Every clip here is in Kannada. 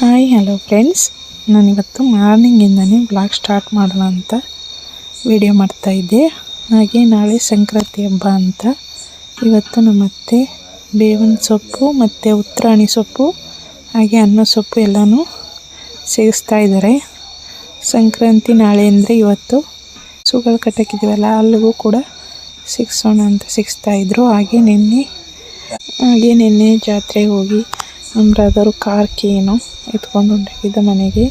ಹಾಯ್ ಹಲೋ ಫ್ರೆಂಡ್ಸ್ ನಾನಿವತ್ತು ಮಾರ್ನಿಂಗಿಂದನೇ ಬ್ಲಾಗ್ ಸ್ಟಾರ್ಟ್ ಮಾಡೋಣ ಅಂತ ವಿಡಿಯೋ ಮಾಡ್ತಾಯಿದ್ದೆ ಹಾಗೆ ನಾಳೆ ಸಂಕ್ರಾಂತಿ ಹಬ್ಬ ಅಂತ. ಇವತ್ತು ನಮ್ಮ ಅತ್ತೆ ಬೇವಿನ ಸೊಪ್ಪು ಮತ್ತು ಉತ್ತರಾಣಿ ಸೊಪ್ಪು, ಹಾಗೆ ಅನ್ನ ಸೊಪ್ಪು ಎಲ್ಲನೂ ಸೇವಿಸ್ತಾ ಇದ್ದಾರೆ. ಸಂಕ್ರಾಂತಿ ನಾಳೆ ಅಂದರೆ ಇವತ್ತು ಸುಗಳು ಕಟ್ಟಕ್ಕಿದ್ದೀವಲ್ಲ ಅಲ್ಲಿಗೂ ಕೂಡ ಸಿಗ್ಸೋಣ ಅಂತ ಸಿಗಿಸ್ತಾ ಇದ್ರು. ಹಾಗೆ ನಿನ್ನೆ ಹಾಗೆ ನಿನ್ನೆ ಜಾತ್ರೆಗೆ ಹೋಗಿ ನಮ್ಮ ಕಾರ್ ಕೀನು ಎತ್ಕೊಂಡು ಹೊಂಟೋಗಿದ್ದ ಮನೆಗೆ.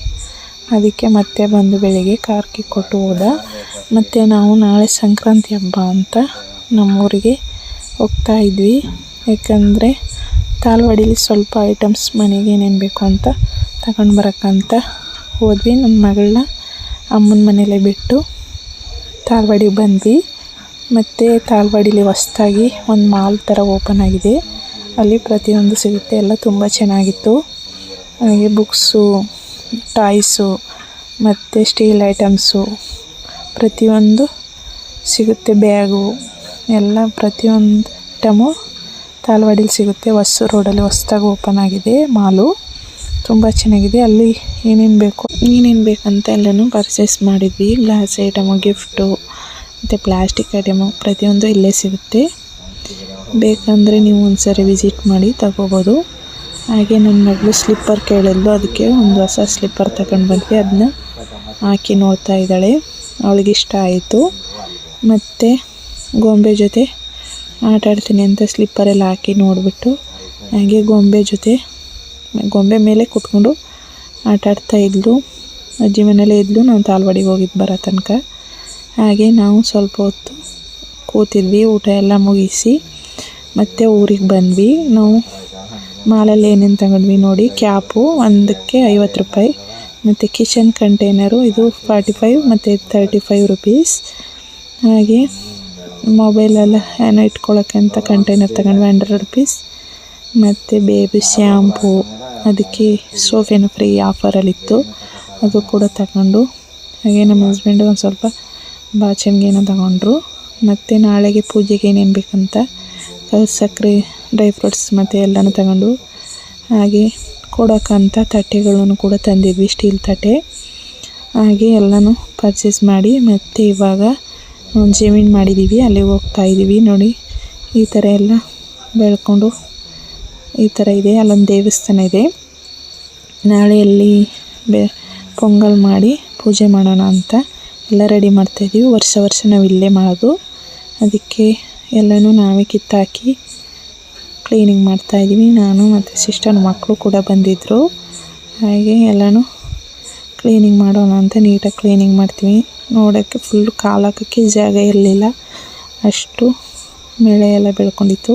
ಅದಕ್ಕೆ ಮತ್ತೆ ಬಂದು ಬೆಳಿಗ್ಗೆ ಕಾರ್ಕಿ ಕೊಟ್ಟು ಹೋದ. ಮತ್ತು ನಾವು ನಾಳೆ ಸಂಕ್ರಾಂತಿ ಹಬ್ಬ ಅಂತ ನಮ್ಮೂರಿಗೆ ಹೋಗ್ತಾ ಇದ್ವಿ. ಯಾಕಂದರೆ ತಾಲ್ವಾಡಿಲಿ ಸ್ವಲ್ಪ ಐಟಮ್ಸ್ ಮನೆಗೆ ಏನೇನು ಬೇಕು ಅಂತ ತಗೊಂಡು ಬರೋಕ್ಕಂತ ಹೋದ್ವಿ. ನನ್ನ ಮಗಳನ್ನ ಅಮ್ಮನ ಮನೇಲೆ ಬಿಟ್ಟು ತಾಲ್ವಾಡಿಗೆ ಬಂದ್ವಿ. ಮತ್ತು ತಾಲ್ವಾಡಿಲಿ ಹೊಸ್ದಾಗಿ ಒಂದು ಮಾಲ್ ಥರ ಓಪನ್ ಆಗಿದೆ. ಅಲ್ಲಿ ಪ್ರತಿಯೊಂದು ಸಿಗುತ್ತೆ. ಎಲ್ಲ ತುಂಬ ಚೆನ್ನಾಗಿತ್ತು. ಹಾಗೆ ಬುಕ್ಸು, ಟಾಯ್ಸು ಮತ್ತು ಸ್ಟೀಲ್ ಐಟಮ್ಸು ಪ್ರತಿಯೊಂದು ಸಿಗುತ್ತೆ ಬ್ಯಾಗು. ಎಲ್ಲ ಪ್ರತಿಯೊಂದು ಐಟಮು ತಾಲ್ವಾಡಿಲಿ ಸಿಗುತ್ತೆ. ಹೊಸ ರೋಡಲ್ಲಿ ಹೊಸ್ದಾಗಿ ಓಪನ್ ಆಗಿದೆ ಮಾಲು. ತುಂಬ ಚೆನ್ನಾಗಿದೆ. ಅಲ್ಲಿ ಏನೇನು ಬೇಕು, ಏನೇನು ಬೇಕಂತ ಎಲ್ಲನೂ ಪರ್ಚೇಸ್ ಮಾಡಿದ್ವಿ. ಗ್ಲಾಸ್ ಐಟಮು ಗಿಫ್ಟು ಮತ್ತು ಪ್ಲಾಸ್ಟಿಕ್ ಐಟಮು ಪ್ರತಿಯೊಂದು ಇಲ್ಲೇ ಸಿಗುತ್ತೆ. ಬೇಕಂದರೆ ನೀವು ಒಂದು ಸಾರಿ ವಿಸಿಟ್ ಮಾಡಿ ತಗೋಬೋದು. ಹಾಗೆ ನನ್ನ ಮಗಳು ಸ್ಲಿಪ್ಪರ್ ಕೇಳಿದ್ಲು. ಅದಕ್ಕೆ ಒಂದು ಹೊಸ ಸ್ಲಿಪ್ಪರ್ ತಗೊಂಡು ಬಂದ್ವಿ. ಅದನ್ನ ಹಾಕಿ ನೋಡ್ತಾ ಇದ್ದಾಳೆ. ಅವಳಿಗೆ ಇಷ್ಟ ಆಯಿತು. ಮತ್ತು ಗೊಂಬೆ ಜೊತೆ ಆಟ ಆಡ್ತೀನಿ ಅಂತ ಸ್ಲಿಪ್ಪರೆಲ್ಲ ಹಾಕಿ ನೋಡಿಬಿಟ್ಟು ಹಾಗೆ ಗೊಂಬೆ ಜೊತೆ, ಗೊಂಬೆ ಮೇಲೆ ಕುತ್ಕೊಂಡು ಆಟ ಆಡ್ತಾ ಇದ್ಲು. ಅಜ್ಜಿ ಮನೇಲೇ ಇದ್ಲು. ನಾವು ತಾಲ್ವಾಡಿಗೆ ಹೋಗಿದ್ದು ಬರೋ ತನಕ. ಹಾಗೆ ನಾವು ಸ್ವಲ್ಪ ಹೊತ್ತು ಕೂತಿದ್ವಿ. ಊಟ ಎಲ್ಲ ಮುಗಿಸಿ ಮತ್ತೆ ಊರಿಗೆ ಬಂದ್ವಿ. ನಾವು ಮಾಲಲ್ಲಿ ಏನೇನು ತಗೊಂಡ್ವಿ ನೋಡಿ, ಕ್ಯಾಪು ಒಂದಕ್ಕೆ ಐವತ್ತು ರೂಪಾಯಿ, ಮತ್ತು ಕಿಚನ್ ಕಂಟೈನರು ಇದು ಫಾರ್ಟಿ ಫೈವ್, ಮತ್ತು ತರ್ಟಿ ಫೈವ್ ರುಪೀಸ್. ಹಾಗೆ ಮೊಬೈಲೆಲ್ಲ ಏನೋ ಅಂತ ಕಂಟೈನರ್ ತಗೊಂಡ್ವಿ ಹಂಡ್ರೆಡ್ ರುಪೀಸ್. ಮತ್ತು ಬೇಬಿ ಶ್ಯಾಂಪು, ಅದಕ್ಕೆ ಸೋಫೇನು ಫ್ರೀ ಆಫರಲ್ಲಿತ್ತು, ಅದು ಕೂಡ ತಗೊಂಡು. ಹಾಗೆ ನಮ್ಮ ಹಸ್ಬೆಂಡು ಒಂದು ಸ್ವಲ್ಪ ಬಾಚಣಿಗೆನೂ ತಗೊಂಡ್ರು. ಮತ್ತು ನಾಳೆಗೆ ಪೂಜೆಗೆ ಏನೇನು ಬೇಕಂತ ಸಕ್ಕರೆ ಡ್ರೈ ಫ್ರೂಟ್ಸ್ ಮತ್ತು ಎಲ್ಲನೂ ತಗೊಂಡು, ಹಾಗೆ ಕೊಡೋಕ್ಕಂತ ತಟ್ಟೆಗಳನ್ನು ಕೂಡ ತಂದಿದ್ವಿ ಸ್ಟೀಲ್ ತಟ್ಟೆ. ಹಾಗೆ ಎಲ್ಲನೂ ಪರ್ಚೇಸ್ ಮಾಡಿ, ಮತ್ತು ಇವಾಗ ಜಮೀನು ಮಾಡಿದ್ದೀವಿ ಅಲ್ಲಿಗೆ ಹೋಗ್ತಾ ಇದ್ದೀವಿ ನೋಡಿ. ಈ ಥರ ಎಲ್ಲ ಬೆಳ್ಕೊಂಡು ಈ ಥರ ಇದೆ, ಅಲ್ಲೊಂದು ದೇವಸ್ಥಾನ ಇದೆ. ನಾಳೆ ಅಲ್ಲಿ ಬೆ, ಪೊಂಗಲ್ ಮಾಡಿ ಪೂಜೆ ಮಾಡೋಣ ಅಂತ ಎಲ್ಲ ರೆಡಿ ಮಾಡ್ತಾಯಿದ್ದೀವಿ ವರ್ಷ ವರ್ಷ ನಾವು ಇಲ್ಲೇ ಮಾಡೋದು. ಅದಕ್ಕೆ ಎಲ್ಲನೂ ನಾವೇ ಕಿತ್ತಾಕಿ ಕ್ಲೀನಿಂಗ್ ಮಾಡ್ತಾಯಿದ್ದೀವಿ ನಾನು ಮತ್ತು ಸಿಸ್ಟರ್ ಮಕ್ಕಳು ಕೂಡ ಬಂದಿದ್ದರು ಹಾಗೆ ಎಲ್ಲನೂ ಕ್ಲೀನಿಂಗ್ ಮಾಡೋಣ ಅಂತ ನೀಟಾಗಿ ಕ್ಲೀನಿಂಗ್ ಮಾಡ್ತೀವಿ. ನೋಡೋಕ್ಕೆ ಫುಲ್ಲು ಕಾಲಾಕಕ್ಕೆ ಜಾಗ ಇರಲಿಲ್ಲ. ಅಷ್ಟು ಮಳೆ ಎಲ್ಲ ಬೆಳ್ಕೊಂಡಿತ್ತು.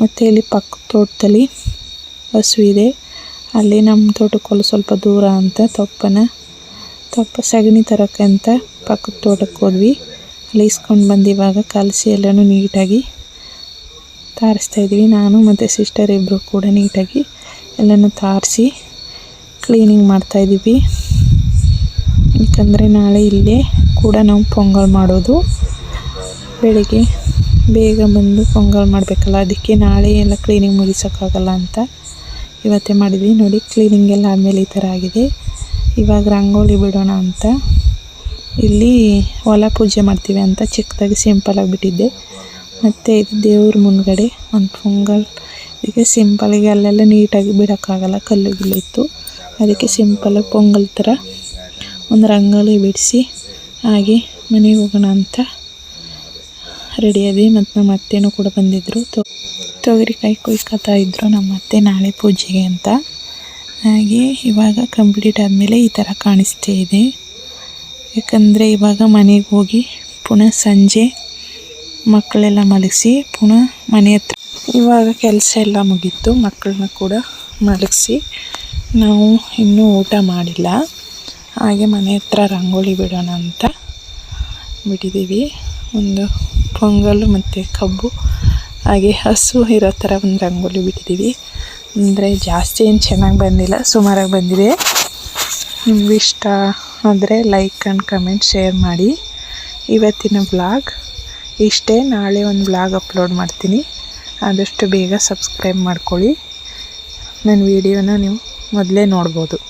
ಮತ್ತು ಇಲ್ಲಿ ಪಕ್ಕ ತೋಟದಲ್ಲಿ ಹಸು ಇದೆ. ಅಲ್ಲಿ ನಮ್ಮ ತೋಟಕ್ಕೊಲ್ಲ ಸ್ವಲ್ಪ ದೂರ ಅಂತ ತಪ್ಪನ, ತೊಪ್ಪ ಸಗಣಿ ತರೋಕ್ಕಂತ ಪಕ್ಕದ ತೋಟಕ್ಕೆ ಹೋದ್ವಿ. ಅಲ್ಲಿ ಇಸ್ಕೊಂಡು ಬಂದಿವಾಗ ಕಲಸಿ ಎಲ್ಲನೂ ನೀಟಾಗಿ ತಾರಿಸ್ತಾಯಿದ್ವಿ ನಾನು ಮತ್ತು ಸಿಸ್ಟರ್ ಇಬ್ಬರು ಕೂಡ ನೀಟಾಗಿ ಎಲ್ಲನೂ ತಾರಿಸಿ ಕ್ಲೀನಿಂಗ್ ಮಾಡ್ತಾಯಿದ್ದೀವಿ ಯಾಕಂದರೆ ನಾಳೆ ಇಲ್ಲೇ ಕೂಡ ನಾವು ಪೊಂಗಲ್ ಮಾಡೋದು. ಬೆಳಿಗ್ಗೆ ಬೇಗ ಬಂದು ಪೊಂಗಲ್ ಮಾಡಬೇಕಲ್ಲ, ಅದಕ್ಕೆ ನಾಳೆ ಎಲ್ಲ ಕ್ಲೀನಿಂಗ್ ಮುಗಿಸೋಕ್ಕಾಗಲ್ಲ ಅಂತ ಇವತ್ತೇ ಮಾಡಿದ್ವಿ. ನೋಡಿ ಕ್ಲೀನಿಂಗ್ ಎಲ್ಲ ಆದಮೇಲೆ ಈ ಥರ ಆಗಿದೆ. ಇವಾಗ ರಂಗೋಲಿ ಬಿಡೋಣ ಅಂತ. ಇಲ್ಲಿ ಹೊಲ ಪೂಜೆ ಮಾಡ್ತೀವಿ ಅಂತ ಚಿಕ್ಕದಾಗಿ ಸಿಂಪಲಾಗಿ ಬಿಟ್ಟಿದ್ದೆ ಮತ್ತು ಇದು ದೇವ್ರ ಮುಂದ್ಗಡೆ ಒಂದು ಪೊಂಗಲ್. ಇದಕ್ಕೆ ಸಿಂಪಲಾಗಿ ಅಲ್ಲೆಲ್ಲ ನೀಟಾಗಿ ಬಿಡೋಕ್ಕಾಗಲ್ಲ, ಕಲ್ಲು ಗಿಲ್ಲು ಇತ್ತು. ಅದಕ್ಕೆ ಸಿಂಪಲ್ ಪೊಂಗಲ್ ಥರ ಒಂದು ರಂಗೋಲಿ ಬಿಡಿಸಿ, ಹಾಗೆ ಮನೆಗೆ ಹೋಗೋಣ ಅಂತ ರೆಡಿ ಆದ್ವಿ. ಮತ್ತು ನಮ್ಮ ಅತ್ತೆನೂ ಕೂಡ ಬಂದಿದ್ದರು ತೊಗರಿಕಾಯಿ ಕೊಯ್ಕೊತಾ ಇದ್ದರು ನಮ್ಮ ಅತ್ತೆ ನಾಳೆ ಪೂಜೆಗೆ ಅಂತ. ಹಾಗೆ ಇವಾಗ ಕಂಪ್ಲೀಟ್ ಆದಮೇಲೆ ಈ ಥರ ಕಾಣಿಸ್ತಾ ಇದೆ. ಯಾಕಂದರೆ ಇವಾಗ ಮನೆಗೆ ಹೋಗಿ ಪುನಃ ಸಂಜೆ ಮಕ್ಕಳೆಲ್ಲ ಮಲಗಿಸಿ ಪುನಃ ಮನೆ ಹತ್ರ. ಇವಾಗ ಕೆಲಸ ಎಲ್ಲ ಮುಗೀತು, ಮಕ್ಕಳನ್ನ ಕೂಡ ಮಲಗಿಸಿ. ನಾವು ಇನ್ನೂ ಊಟ ಮಾಡಿಲ್ಲ. ಹಾಗೆ ಮನೆ ಹತ್ರ ರಂಗೋಲಿ ಬಿಡೋಣ ಅಂತ ಬಿಟ್ಟಿದ್ದೀವಿ. ಒಂದು ಪೊಂಗಲ್ಲು ಮತ್ತು ಕಬ್ಬು, ಹಾಗೆ ಹಸು ಇರೋ ಥರ ಒಂದು ರಂಗೋಲಿ ಬಿಟ್ಟಿದ್ದೀವಿ. ಅಂದರೆ ಜಾಸ್ತಿ ಏನು ಚೆನ್ನಾಗಿ ಬಂದಿಲ್ಲ, ಸುಮಾರಾಗಿ ಬಂದಿದೆ. ನಿಮ್ಗೆ ಇಷ್ಟ ಆದರೆ ಲೈಕ್ ಆ್ಯಂಡ್ ಕಮೆಂಟ್ ಶೇರ್ ಮಾಡಿ. ಇವತ್ತಿನ ಬ್ಲಾಗ್ ಇಷ್ಟೇ ನಾಳೆ ಒಂದು ಬ್ಲಾಗ್ ಅಪ್ಲೋಡ್ ಮಾಡ್ತೀನಿ. ಆದಷ್ಟು ಬೇಗ ಸಬ್ಸ್ಕ್ರೈಬ್ ಮಾಡ್ಕೊಳ್ಳಿ. ನನ್ನ ವೀಡಿಯೋನ ನೀವು ಮೊದಲೇ ನೋಡ್ಬೋದು.